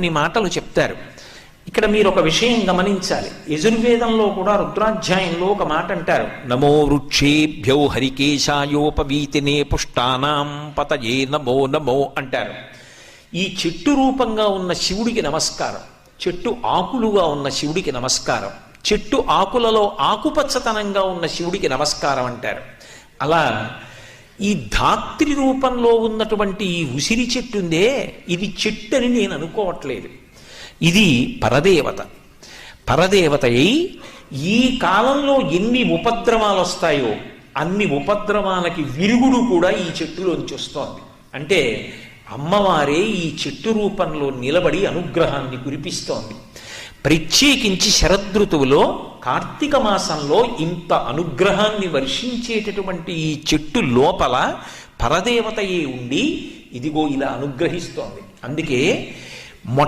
కొన్ని మాటలు చెప్తారు. ఇక్కడ మీరు ఒక విషయం గమనించాలి. యజుర్వేదంలో కూడా రుద్రాధ్యాయంలో ఒక మాట అంటారు. నమో వృక్షేభ్యో హరికేశాయోపవీతినే పుష్టానాం పతయే నమో నమో అంటారు. ఈ చెట్టు రూపంగా ఉన్న శివుడికి నమస్కారం చెట్టు ఆకులుగా ఉన్న శివుడికి నమస్కారం చెట్టు ఆకులలో ఆకుపచ్చతనంగా ఉన్న శివుడికి నమస్కారం అంటారు. అలా ఈ ధాత్రి రూపంలో ఉన్నటువంటి ఈ ఉసిరి చెట్టు ఉందే ఇది చెట్టు అని నేను అనుకోవట్లేదు. ఇది పరదేవత. పరదేవత అయి ఈ కాలంలో ఎన్ని ఉపద్రవాలు వస్తాయో అన్ని ఉపద్రవాలకి విరుగుడు కూడా ఈ చెట్టులోంచి వస్తోంది. అంటే అమ్మవారే ఈ చెట్టు రూపంలో నిలబడి అనుగ్రహాన్ని కురిపిస్తోంది. ప్రత్యేకించి శరదృతువులో కార్తీక మాసంలో ఇంత అనుగ్రహాన్ని వర్షించేటటువంటి ఈ చెట్టు లోపల పరదేవతయే ఉండి ఇదిగో ఇలా అనుగ్రహిస్తోంది. అందుకే